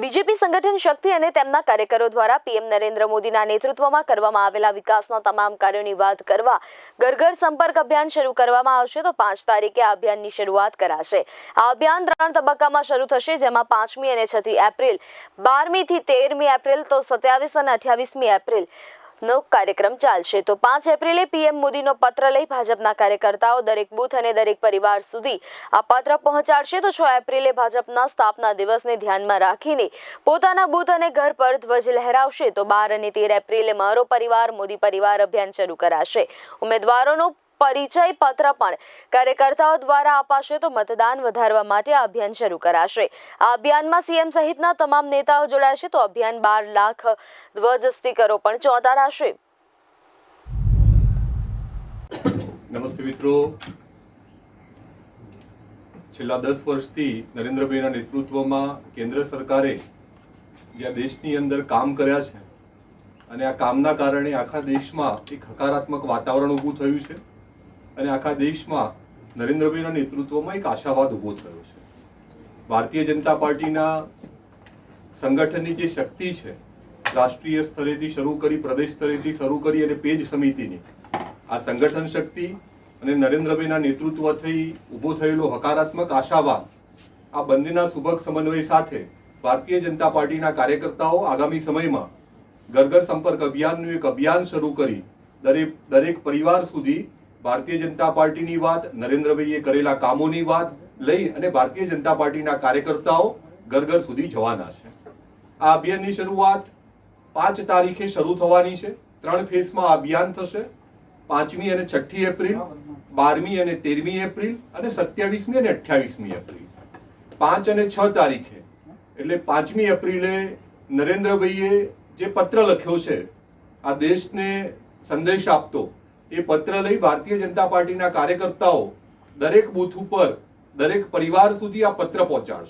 BJP સંગઠન શક્તિ અને તેમના કાર્યકરો દ્વારા પીએમ નરેન્દ્ર મોદીના નેતૃત્વમાં કરવામાં આવેલા વિકાસના તમામ કાર્યોની વાત કરવા ઘર ઘર સંપર્ક અભિયાન શરૂ કરવામાં આવશે તો પાંચ તારીખે આ અભિયાનની શરૂઆત કરાશે. આ અભિયાન ત્રણ તબક્કામાં શરૂ થશે, જેમાં પાંચમી અને છઠ્ઠી એપ્રિલ, બારમી થી તેરમી એપ્રિલ તો સત્યાવીસ અને અઠ્યાવીસમી એપ્રિલ. નો કાર્યક્રમ ચાલશે. તો પાંચ એપ્રિલે પીએમ મોદીનો પત્ર લઈ ભાજપના કાર્યકર્તાઓ દરેક બૂથ અને દરેક પરિવાર સુધી આ પત્ર પહોંચાડશે. તો છ એપ્રિલે ભાજપના સ્થાપના દિવસને ધ્યાનમાં રાખીને પોતાના બૂથ અને ઘર પર ધ્વજ લહેરાવશે. તો બાર અને તેર એપ્રિલે મારો પરિવાર, મોદી પરિવાર અભિયાન શરૂ કરાશે. ઉમેદવારોનો પરિચય પત્ર પણ કાર્યકર્તાઓ દ્વારા અપાશે તો મતદાન વધારવા માટે આ અભિયાન શરૂ કરાશે. આ અભિયાનમાં સીએમ સહિતના તમામ નેતાઓ જોડાશે તો અભિયાન બાર લાખ ધ્વજ સ્ટીકરો પણ ચોંટાડાશે. નમસ્તે મિત્રો. છેલ્લા દસ વર્ષથી નરેન્દ્રભાઈના નેતૃત્વમાં કેન્દ્ર સરકારે જે દેશની અંદર કામ કર્યા છે અને આ કામના કારણે આખા દેશમાં એક હકારાત્મક વાતાવરણ ઊભું થયું છે. અને આખા દેશમાં નરેન્દ્રભાઈના નેતૃત્વમાં એક આશાવાદ ઊભો થયો છે. ભારતીય જનતા પાર્ટીના સંગઠનની જે શક્તિ છે, રાષ્ટ્રીય સ્તરેથી શરૂ કરી, પ્રદેશ સ્તરેથી શરૂ કરી અને પેજ સમિતિની, આ સંગઠન શક્તિ અને નરેન્દ્રભાઈના નેતૃત્વથી ઊભો થયેલો હકારાત્મક આશાવાદ, આ બંનેના સુભગ સમન્વય સાથે ભારતીય જનતા પાર્ટીના કાર્યકર્તાઓ આગામી સમયમાં ઘર ઘર સંપર્ક અભિયાનનું એક અભિયાન શરૂ કરી દરેક દરેક પરિવાર સુધી ભારતીય જનતા પાર્ટીની વાત, નરેન્દ્રભાઈએ કરેલા કામોની વાત લઈ અને ભારતીય જનતા પાર્ટીના કાર્યકર્તાઓ ઘર ઘર સુધી જવાના છે. આ અભિયાનની શરૂઆત પાંચ તારીખે શરૂ થવાની છે. ત્રણ ફેઝમાં અભિયાન થશે. પાંચમી અને છઠ્ઠી એપ્રિલ, બારમી અને તેરમી એપ્રિલ અને સત્યાવીસમી અને અઠ્યાવીસમી એપ્રિલ. પાંચ અને છ તારીખે. એટલે પાંચમી એપ્રિલે નરેન્દ્રભાઈએ જે પત્ર લખ્યો છે, આ દેશને સંદેશ આપતો એ પત્ર લઈ ભારતીય જનતા પાર્ટીના કાર્યકર્તાઓ દરેક બૂથ ઉપર, દરેક પરિવાર સુધી આ પત્ર પહોંચાડશે.